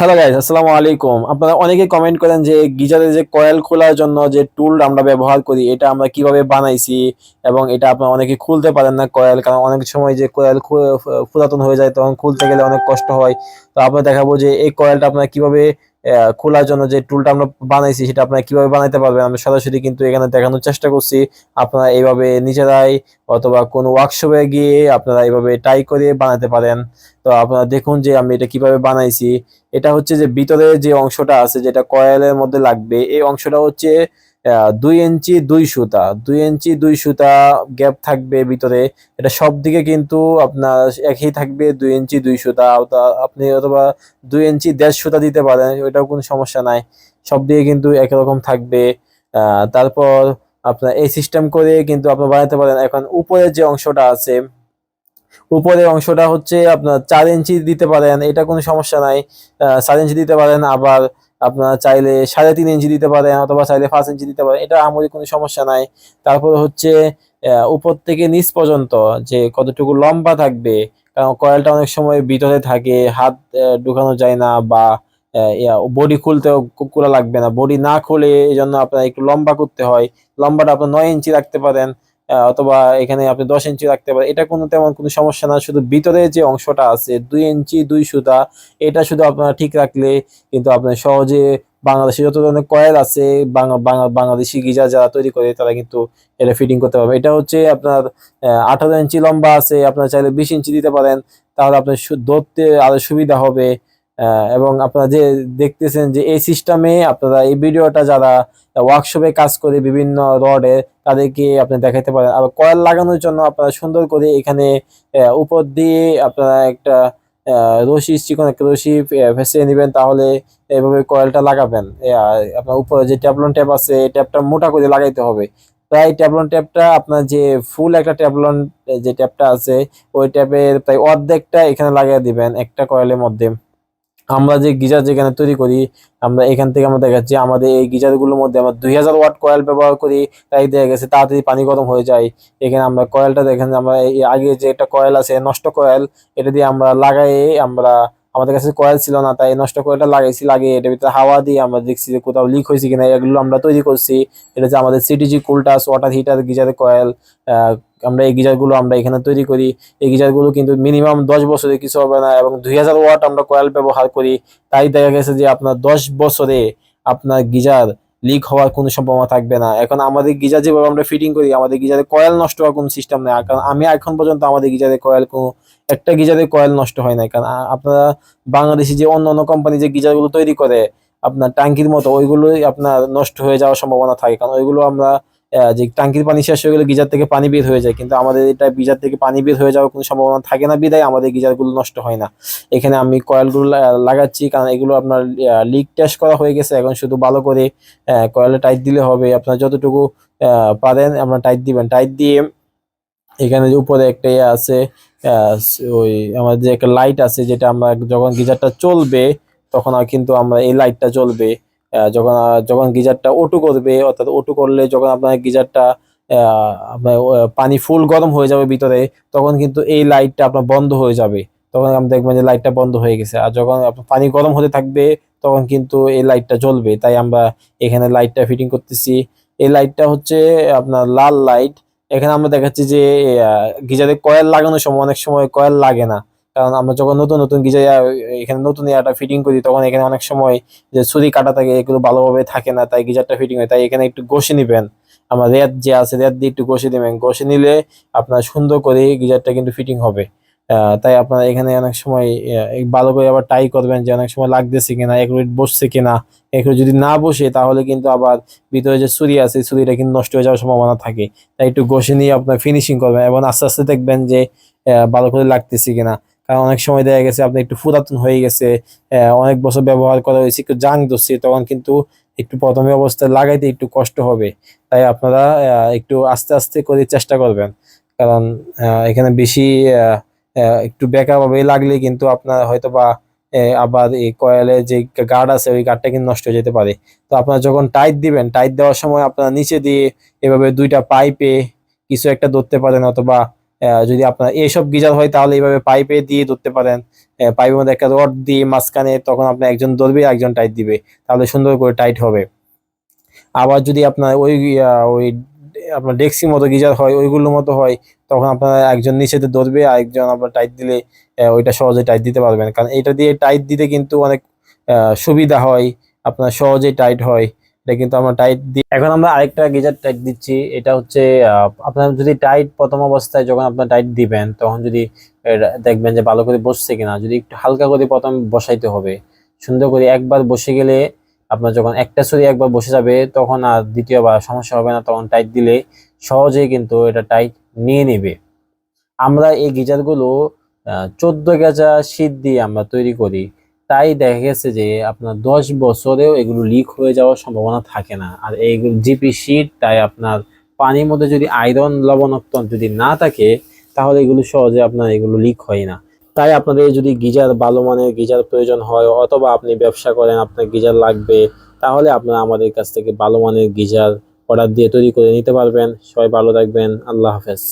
Hello guys আসসালামু আলাইকুম আপনারা অনেকে কমেন্ট করেন যে গিজারের যে কয়েল খোলার জন্য যে টুল আমরা ব্যবহার করি, এটা আমরা কীভাবে বানাইছি এবং এটা আপনারা অনেকে খুলতে পারেন না কয়েল কারণ অনেক সময় যে কয়েল পুরাতন হয়ে যায়, তখন খুলতে গেলে অনেক কষ্ট হয়। তো আপনার দেখাবো যে এই কয়েলটা আপনারা কীভাবে খোলার জন্য যে টুলটা আমরা বানাইছি, সেটা আপনারা কীভাবে বানাইতে পারবেন আমি সরাসরি কিন্তু এখানে দেখানোর চেষ্টা করছি। আপনারা এইভাবে নিজেরাই অথবা কোনো ওয়ার্কশপে গিয়ে আপনারা এইভাবে টাই করে বানাতে পারেন। তো আপনারা দেখুন যে আমি এটা কীভাবে বানাইছি। এটা হচ্ছে যে ভিতরে যে অংশটা আছে, যেটা কয়েলের মধ্যে লাগবে, এই অংশটা হচ্ছে দুই ইঞ্চি, দুই সুতা। দুই ইঞ্চি, দুই সুতা গ্যাপ থাকবে ভিতরে। এটা সব দিকে কিন্তু আপনার একই থাকবে, দুই ইঞ্চি, দুই সুতা। আপনি অথবা দুই ইঞ্চি, দেড় সুতা দিতে পারেন, ওইটাও কোনো সমস্যা নাই। সব দিকে কিন্তু একরকম থাকবে। তারপর আপনার এই সিস্টেম করে কিন্তু আপনি বানাতে পারেন। এখন উপরের যে অংশটা আছে উপরের অংশটা হচ্ছে আপনার চার ইঞ্চি দিতে পারেন, এটা কোনো সমস্যা নাই। চার ইঞ্চি দিতে পারেন, আবার আপনার চাইলে সাড়ে তিন ইঞ্চি দিতে পারেন অথবা চাইলে পাঁচ ইঞ্চি দিতে পারেন, এটা আমাদের কোনো সমস্যা নাই। তারপর হচ্ছে উপর থেকে নিচ পর্যন্ত যে কতটুকু লম্বা থাকবে, কারণ কয়েলটা অনেক সময় ভিতরে থাকে, হাত ঢুকানো যায় না বা বডি খুলতেও খু- খোলা লাগবে না। বডি না খুলে এই জন্য আপনার একটু লম্বা করতে হয়, লম্বাটা আপনার নয় ইঞ্চি রাখতে পারেন অথবা এখানে আপনি দশ ইঞ্চি রাখতে পারেন, এটা কোনো তেমন কোনো সমস্যা না, শুধু ভিতরে যে অংশটা আছে, দুই ইঞ্চি দুই সুতা, এটা শুধু আপনারা ঠিক রাখলে কিন্তু আপনি সহজে বাংলাদেশে যত ধরনের কয়েল আছে, বাংলা- বাংলা- বাংলাদেশি গিজার যারা তৈরি করে, তারা কিন্তু এটা ফিটিং করতে পারবে। এটা হচ্ছে আপনার আঠারো ইঞ্চি লম্বা আছে, আপনার চাইলে বিশ ইঞ্চি দিতে পারেন, তাহলে আপনার ধরতে আরও সুবিধা হবে। এবং আপনারা যে দেখতেছেন যে এই সিস্টেমে আপনারা এই ভিডিওটা যারা ওয়ার্কশপে কাজ করে বিভিন্ন রডে, তাদেরকে আপনি দেখাতে পারেন। আর কয়েল লাগানোর জন্য আপনারা সুন্দর করে এখানে উপর দিয়ে আপনারা একটা রশি চিকন একটা রশি ফেসিয়ে নেবেন, তাহলে এভাবে কয়েলটা লাগাবেন। আপনার উপরে যে ট্যাবলন ট্যাপ আছে, এই ট্যাপটা মোটা করে লাগাইতে হবে। প্রায় ট্যাবলন ট্যাপটা আপনার যে ফুল একটা ট্যাবলন, যে ট্যাপটা আছে, ওই ট্যাপের প্রায় অর্ধেকটা এখানে লাগিয়ে দিবেন একটা কয়েলের মধ্যে। আমরা যে গিজার যেখানে তৈরি করি, আমরা এখান থেকে আমরা দেখাচ্ছি, আমাদের এই গিজারগুলোর মধ্যে আমরা দুই হাজার ওয়াট কয়েল ব্যবহার করি, তাই দেখা গেছে তাড়াতাড়ি পানি গরম হয়ে যায়। এখানে আমরা কয়েলটা দেখেন, আমরা আগে যে একটা কয়েল আছে নষ্ট কয়েল, এটা দিয়ে আমরা লাগাই আমরা আমাদের কাছে কয়েল ছিল না, তাই নষ্ট কয়েলটা লাগাইছি লাগিয়ে এটার ভিতরে হাওয়া দিয়ে আমরা দেখছি যে কোথাও লিক হয়েছে কিনা, এগুলো আমরা তৈরি করছি। এটা যে আমাদের সিটিজি কুলটাস ওয়াটার হিটার গিজারের কয়েল আমরা এই গিজারগুলো আমরা এখানে তৈরি করি। এই গিজারগুলো কিন্তু মিনিমাম দশ বছরে কিছু হবে না এবং দুই হাজার ওয়াট আমরা কয়েল ব্যবহার করি। তাই দেখা গেছে যে আপনার দশ বছরে আপনার গিজার লিক হওয়ার কোনো সম্ভাবনা থাকবে না। এখন আমাদের গিজার যেভাবে আমরা ফিটিং করি, আমাদের গিজারে কয়েল নষ্ট হওয়ার কোনো সিস্টেম নেই। কারণ আমি এখন পর্যন্ত আমাদের গিজারে কয়েল কোনো একটা গিজারে কয়েল নষ্ট হয় না কারণ আপনারা বাংলাদেশি যে অন্য অন্য কোম্পানি যে গিজারগুলো তৈরি করে, আপনার টাঙ্কির মতো, ওইগুলোই আপনার নষ্ট হয়ে যাওয়ার সম্ভাবনা থাকে। কারণ, ওইগুলো আমরা যে টাঙ্কির পানি শেষ হয়ে গেলে গিজার থেকে পানি বের হয়ে যায়। কিন্তু আমাদের এটা গিজার থেকে পানি বের হয়ে যাওয়ার কোনো সম্ভাবনা থাকে না বিদায় আমাদের গিজারগুলো নষ্ট হয় না। এখানে আমি কয়েলগুলো লাগাচ্ছি। কারণ, এগুলো আপনার লিক টেস্ট করা হয়ে গেছে। এখন শুধু ভালো করে কয়েলে টাইট দিলে হবে। আপনার যতটুকু পারেন, আপনার টাইট দিবেন। টাইট দিয়ে এখানে যে উপরে একটা ইয়ে আছে ওই আমাদের যে একটা লাইট আছে যেটা আমরা যখন গিজারটা চলবে তখন কিন্তু আমরা এই লাইটটা আহ, যখন যখন গিজারটা অটো করবে অর্থাৎ অটো করলে যখন আপনার গিজারটা পানি ফুল গরম হয়ে যাবে ভিতরে তখন কিন্তু এই লাইটটা আপনার বন্ধ হয়ে যাবে। তখন আপনি দেখবেন যে লাইটটা বন্ধ হয়ে গেছে। আর যখন পানি গরম হতে থাকবে তখন কিন্তু এই লাইটটা জ্বলবে। তাই আমরা এখানে লাইটটা ফিটিং করতেছি। এই লাইটটা হচ্ছে আপনার লাল লাইট এখানে আমরা দেখাচ্ছি যে গিজারে কয়েল লাগানোর সময়, অনেক সময় কয়েল লাগে না। কারণ আমরা যখন নতুন নতুন গিজার এখানে নতুন ইয়াটা ফিটিং করি, তখন এখানে অনেক সময় যে ছুরি কাটা থাকে, এগুলো ভালোভাবে থাকে না, তাই গিজারটা ফিটিং হয়। তাই এখানে একটু ঘষে নেবেন। আমার রেত যে আছে, রেত দিয়ে একটু ঘষে নেবেন। ঘষে নিলে আপনার সুন্দর করে গিজারটা কিন্তু ফিটিং হবে। তাই আপনার এখানে অনেক সময় ভালো করে আবার টাই করবেন যে অনেক সময় লাগতেছে কিনা, এক এগুলো বসছে কিনা। এগুলো যদি না বসে, তাহলে কিন্তু আবার ভিতরে যে ছুরি আছে ছুরিটা কিন্তু নষ্ট হয়ে যাওয়ার সম্ভাবনা থাকে। তাই একটু ঘষে নিয়ে আপনার ফিনিশিং করবেন এবং আস্তে আস্তে দেখবেন যে ভালো করে লাগতেছে কিনা। কারণ অনেক সময় দেখা গেছে আপনি একটু পুরাতন হয়ে গেছে অনেক বছর ব্যবহার করা হয়েছে, একটু জাং ধরছে, তখন কিন্তু একটু প্রথমে অবস্থায় লাগাইতে একটু কষ্ট হবে। তাই আপনারা একটু আস্তে আস্তে করে চেষ্টা করবেন। কারণ এখানে বেশি একটু বেকা ভাবে লাগলে কিন্তু আপনার হয়তো বা আবার এই কয়েলের যে গার্ড আছে, ওই গার্ডটা কিন্তু নষ্ট হয়ে যেতে পারে। তো আপনারা যখন টাইট দিবেন টাইট দেওয়ার সময় আপনারা নিচে দিয়ে এভাবে দুইটা পাইপে কিছু একটা ধরতে পারেন অথবা যদি আপনার এইসব গিজার হয় তাহলে এইভাবে পাইপে দিয়ে ধরতে পারেন। পাইপের মধ্যে একটা রড দিয়ে মাঝখানে তখন আপনার একজন ধরবে একজন টাইট দিবে। তাহলে সুন্দর করে টাইট হবে। আবার যদি আপনার ওই ওই আপনার ডেক্সি মতো গিজার হয়, ওইগুলোর মতো হয় তখন আপনার একজন নিচেতে ধরবে আর একজন আপনার টাইট দিলে ওইটা সহজে টাইট দিতে পারবেন। কারণ এটা দিয়ে টাইট দিতে কিন্তু অনেক সুবিধা হয়, আপনার সহজেই টাইট হয়। এটা কিন্তু আমরা টাইট দিই এখন আমরা আরেকটা গিজার টাইট দিচ্ছি, এটা হচ্ছে আপনার যদি টাইট প্রথম অবস্থায় যখন আপনার টাইট দিবেন, তখন যদি দেখবেন যে ভালো করে বসছে কিনা, যদি একটু হালকা করে প্রথম বসাইতে হবে। সুন্দর করে একবার বসে গেলে আপনার যখন একটা ছড়ি একবার বসে যাবে, তখন আর দ্বিতীয়বার সমস্যা হবে না, তখন টাইট দিলে সহজেই কিন্তু এটা টাইট নিয়ে নেবে। আমরা এই গিজারগুলো চোদ্দ গেজা শীত দিয়ে আমরা তৈরি করি। তাই দেখা গেছে যে আপনার দশ বছরেও এগুলো লিক হয়ে যাওয়ার সম্ভাবনা থাকে না। আর এইগুলো জিপি শীট তাই আপনার পানির মধ্যে যদি আয়রন লবণাক্ত যদি না থাকে, তাহলে এগুলো সহজে আপনার এগুলো লিক হয় না। তাই আপনাদের যদি গিজার ভালো মানের গিজার প্রয়োজন হয়, অথবা আপনি ব্যবসা করেন, আপনার গিজার লাগবে, তাহলে আপনারা আমাদের কাছ থেকে ভালো মানের গিজার অর্ডার দিয়ে তৈরি করে নিতে পারবেন। সবাই ভালো থাকবেন। আল্লাহ হাফেজ।